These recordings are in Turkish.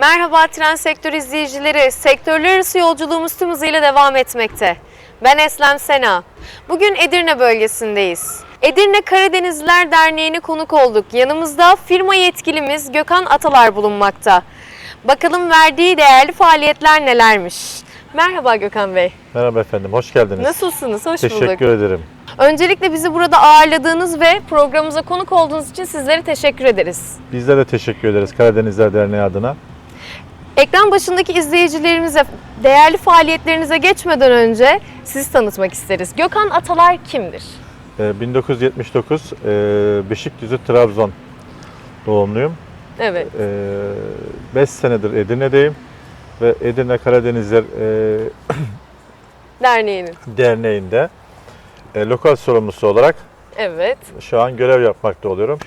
Merhaba tren sektör izleyicileri. Sektörler arası yolculuğumuz tüm hızıyla devam etmekte. Ben Eslem Sena. Bugün Edirne bölgesindeyiz. Edirne Karadenizliler Derneği'ne konuk olduk. Yanımızda firma yetkilimiz Gökhan Atalar bulunmakta. Bakalım verdiği değerli faaliyetler nelermiş? Merhaba Gökhan Bey. Merhaba efendim, hoş geldiniz. Nasılsınız? Hoş bulduk. Teşekkür ederim. Öncelikle bizi burada ağırladığınız ve programımıza konuk olduğunuz için sizlere teşekkür ederiz. Bizler de teşekkür ederiz Karadenizler Derneği adına. Ekran başındaki izleyicilerimize değerli faaliyetlerinize geçmeden önce sizi tanıtmak isteriz. Gökhan Atalar kimdir? Ee, 1979 e, Beşikdüzü Trabzon doğumluyum. Evet. 5 senedir Edirne'deyim ve Edirne Karadenizler e, Derneğinin. Derneği'nde e, lokal sorumlusu olarak Evet. şu an görev yapmakta oluyorum.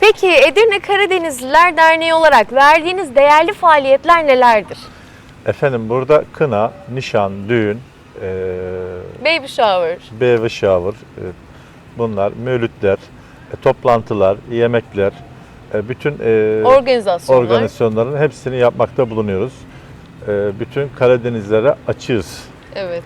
Peki Edirne Karadenizliler Derneği olarak verdiğiniz değerli faaliyetler nelerdir? Efendim burada kına, nişan, düğün, e, Baby shower. baby shower, e, bunlar, mevlütler, e, toplantılar, yemekler, e, bütün e, Organizasyonlar. organizasyonların hepsini yapmakta bulunuyoruz. E, bütün Karadenizlere açığız. Evet.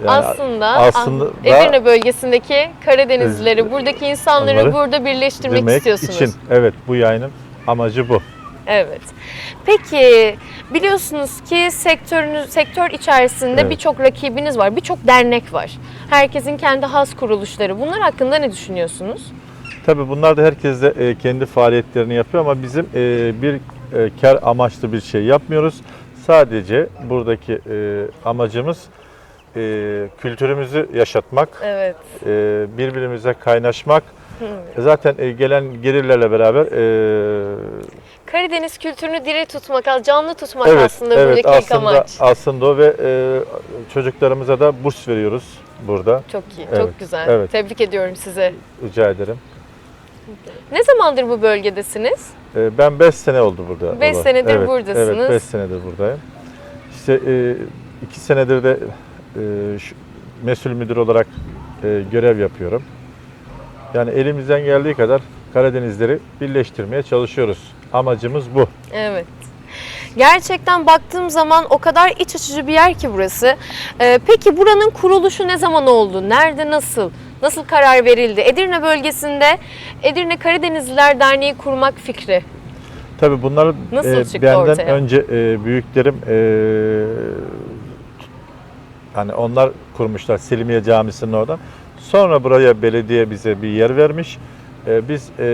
Yani aslında, aslında Edirne bölgesindeki Karadenizlileri, buradaki insanları burada birleştirmek istiyorsunuz. için evet bu yayının amacı bu. Evet. Peki biliyorsunuz ki sektörünüz sektör içerisinde Evet. birçok rakibiniz var, birçok dernek var. Herkesin kendi has kuruluşları. Bunlar hakkında ne düşünüyorsunuz? Tabii bunlar da herkes de e, kendi faaliyetlerini yapıyor ama bizim e, bir e, kar amaçlı bir şey yapmıyoruz. Sadece buradaki amacımız e, kültürümüzü yaşatmak, Evet. e, birbirimize kaynaşmak. E, Zaten e, gelen gelirlerle beraber e, Karadeniz kültürünü diri tutmak, canlı tutmak evet, aslında evet buradaki ilk aslında amaç. aslında o ve e, çocuklarımıza da burs veriyoruz burada. Çok iyi, Evet, çok güzel. evet. Tebrik ediyorum sizi. Rica ederim. Ne zamandır bu bölgedesiniz? E, Ben 5 sene oldu burada. Beş olalı. senedir evet, buradasınız. Evet 5 senedir buradayım. İşte 2 senedir de e, mesul müdür olarak e, görev yapıyorum. Yani elimizden geldiği kadar Karadenizleri birleştirmeye çalışıyoruz. Amacımız bu. Evet. Gerçekten baktığım zaman o kadar iç açıcı bir yer ki burası. Ee, peki buranın kuruluşu ne zaman oldu? Nerede, nasıl? Nasıl karar verildi? Edirne bölgesinde Edirne Karadenizliler Derneği kurmak fikri. Tabii bunları Nasıl e, çıktı benden ortaya? önce e, büyüklerim e, hani onlar kurmuşlar Selimiye Camisi'nin orada. Sonra buraya belediye bize bir yer vermiş. E, biz e,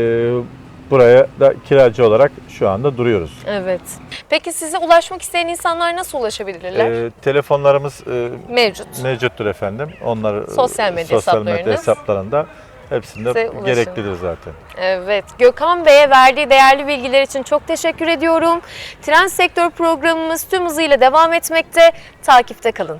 buraya da kiracı olarak şu anda duruyoruz. Evet. Peki size ulaşmak isteyen insanlar nasıl ulaşabilirler? E, telefonlarımız e, Mevcut. mevcuttur efendim. Onlar e, Sosyal medya sosyal medya hesaplarında hepsinde gereklidir zaten. Evet. Gökhan Bey'e verdiği değerli bilgiler için çok teşekkür ediyorum. Tren Sektör programımız tüm hızıyla devam etmekte. Takipte kalın.